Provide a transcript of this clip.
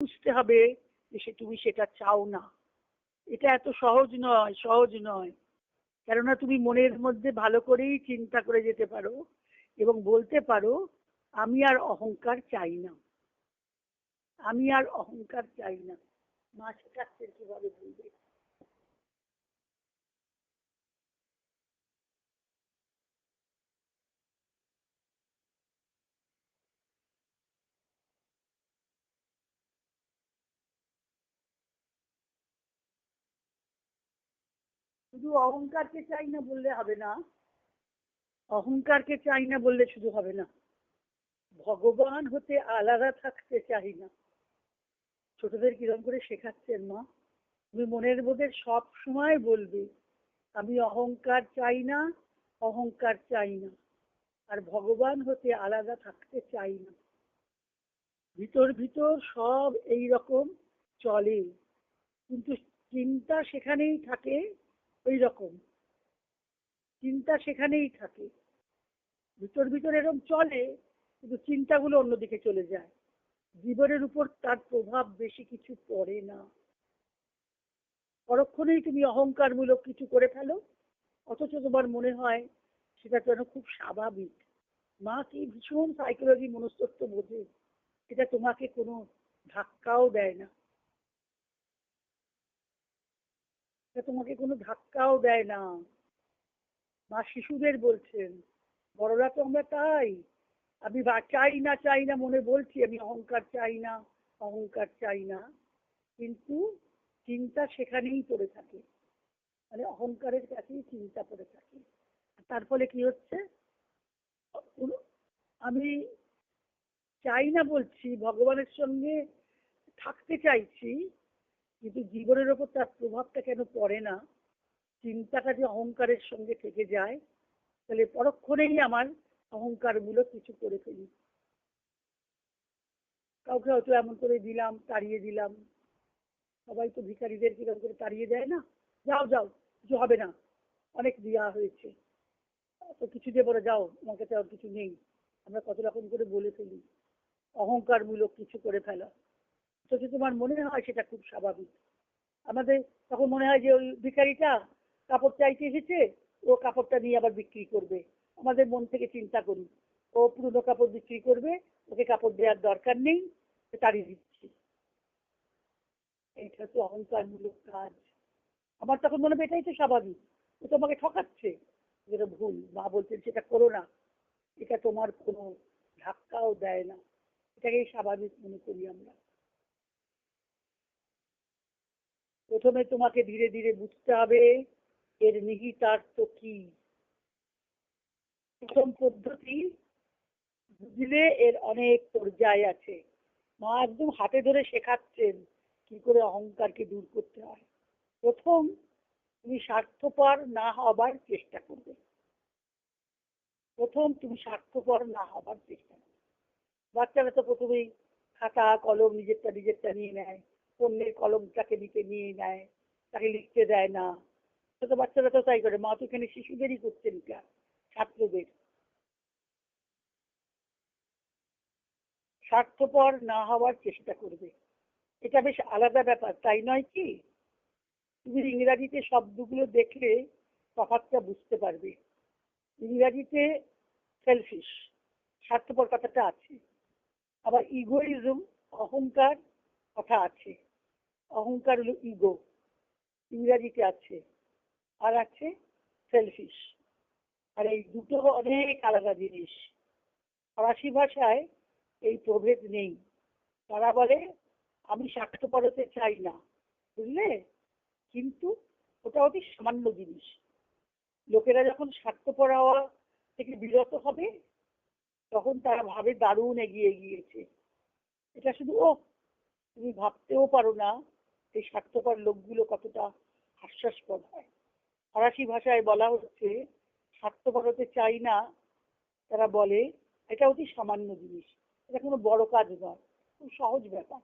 বুঝতে হবে যে তুমি সেটা চাও না। এটা এত সহজ নয় সহজ নয়। কেননা তুমি মনের মধ্যে ভালো করেই চিন্তা করে যেতে পারো এবং বলতে পারো, আমি আর অহংকার চাই না। আমি আর অহংকার চাই না। মা শেখাচ্ছেন কীভাবে বলবে? শুধু অহংকারকে চাই না বললে হবে না। অহংকারকে চাই না বললে শুধু হবে না। ভগবান হতে আলাদা থাকতে চাই না। ছোটদের কিরম করে শেখাচ্ছেন মা? তুমি মনের মধ্যে সব সময় বলবে, আমি অহংকার চাই না, অহংকার চাই না। আর ভগবান হতে আলাদা থাকতে চাই না। ভিতর ভিতর সব এই রকম চলে। কিন্তু চিন্তা সেখানেই থাকে ওই রকম চিন্তা সেখানেই থাকে। ভিতর ভিতর এরকম চলে, কিন্তু চিন্তাগুলো অন্যদিকে চলে যায়। জীবনের উপর তার প্রভাব বেশি কিছু পড়ে না। পরক্ষণেই তুমি অহংকারমূলক কিছু করে ফেলো। অথচ তোমার মনে হয় সেটা যেন খুব স্বাভাবিক। মা কি ভীষণ সাইকোলজি মনস্তত্ব বোঝে, সেটা তোমাকে কোনো ধাক্কাও দেয় না। এটা তোমাকে কোনো ধাক্কাও দেয় না। মা শিশুদের বলছেন, বড়রা তো আমরা তাই। আমি চাই না চাই না মনে বলছি, আমি অহংকার চাই না, অহংকার চাই না। কিন্তু চিন্তা সেখানেই পড়ে থাকে। মানে অহংকারের কাছেই চিন্তা পড়ে থাকে। তার ফলে কি হচ্ছে? আমি চাই না বলছি, ভগবানের সঙ্গে থাকতে চাইছি কিন্তু জীবনের ওপর তার প্রভাবটা কেন পড়ে না? চিন্তাটা যে অহংকারের সঙ্গে থেকে যায়, তাহলে পরক্ষণেই আমার অহংকারমূলক কিছু করে ফেলি। কাউকে হয়তো এমন করে দিলাম, তাড়িয়ে দিলাম। সবাই তো ভিখারিদের কীরকম করে তাড়িয়ে দেয় না? যাও যাও, কিছু হবে না। অনেক দেওয়া হয়েছে। তো কিছু দিয়ে বলে, যাও আমার কাছে আর কিছু নেই। আমরা কত রকম করে বলে ফেলি। অহংকারমূলক কিছু করে ফেলা। তো তোমার মনে হয় সেটা খুব স্বাভাবিক। আমাদের তখন মনে হয় যে ওই ভিখারিটা কাপড় চাইতে এসেছে, ও কাপড়টা নিয়ে আবার বিক্রি করবে। আমাদের মন থেকে চিন্তা করি, ও পুরনো কাপড় বিক্রি করবে, ওকে কাপড় দেওয়ার দরকার নেই তাড়িয়ে দিচ্ছি। এটা তো অহংকারমূলক কাজ। আমার তখন মনে হবে এটাই তো স্বাভাবিক। ও তো আমাকে ঠকাচ্ছে। যেটা ভুল, মা বলছেন সেটা করো না। এটা তোমার কোনো ধাক্কাও দেয় না। এটাকেই স্বাভাবিক মনে করি আমরা। প্রথমে তোমাকে ধীরে ধীরে বুঝতে হবে এর নিহিতার্থ কি। প্রথম পদ্ধতি, বুঝলে এর অনেক পর্যায় আছে। মা একদম হাতে ধরে শেখাচ্ছেন কি করে অহংকারকে দূর করতে হয়। প্রথম, তুমি স্বার্থপর না হবার চেষ্টা করবে। প্রথম, তুমি স্বার্থপর না হবার চেষ্টা করবে। বাচ্চারা তো প্রথমেই খাতা, কলম নিজেরটা নিজেরটা নিয়ে নেয়। অন্যের কলমটাকে নিতে নিয়ে নেয়, তাকে লিখতে দেয় না। ছোট বাচ্চারা তো তাই করে, মা তো এখানে শিশুদেরই করছেন ছাত্রদের। স্বার্থপর না হওয়ার চেষ্টা করবে। এটা বেশ আলাদা ব্যাপার, তাই নয় কি? তুমি ইংরাজিতে শব্দগুলো দেখলে তফাৎটা বুঝতে পারবে। ইংরাজিতে সেলফিশ স্বার্থপর কথাটা আছে। আবার ইগোইজম অহংকার কথা আছে। অহংকার হলো ইগো ইংরাজিতে আছে, আর আছে সেলফিশ আর এই দুটো অনেক আলাদা জিনিস। ফরাসি ভাষায় এই প্রভেদ নেই। তারা বলে, আমি স্বার্থপর হতে চাই না, বুঝলে? কিন্তু ওটা অতি সামান্য জিনিস। লোকেরা যখন স্বার্থপর হওয়া থেকে বিরত হবে, তখন তারা ভাবে দারুণ এগিয়ে গিয়েছে। এটা শুধু ও তুমি ভাবতেও পারো না এই স্বার্থপর লোকগুলো কতটা হাস্যাস্পদ হয়। ফরাসি ভাষায় বলা হচ্ছে, স্বার্থপর হতে চাই না, তারা বলে, এটা অতি সামান্য জিনিস। এটা কোনো বড় কাজ নয়, খুব সহজ ব্যাপার।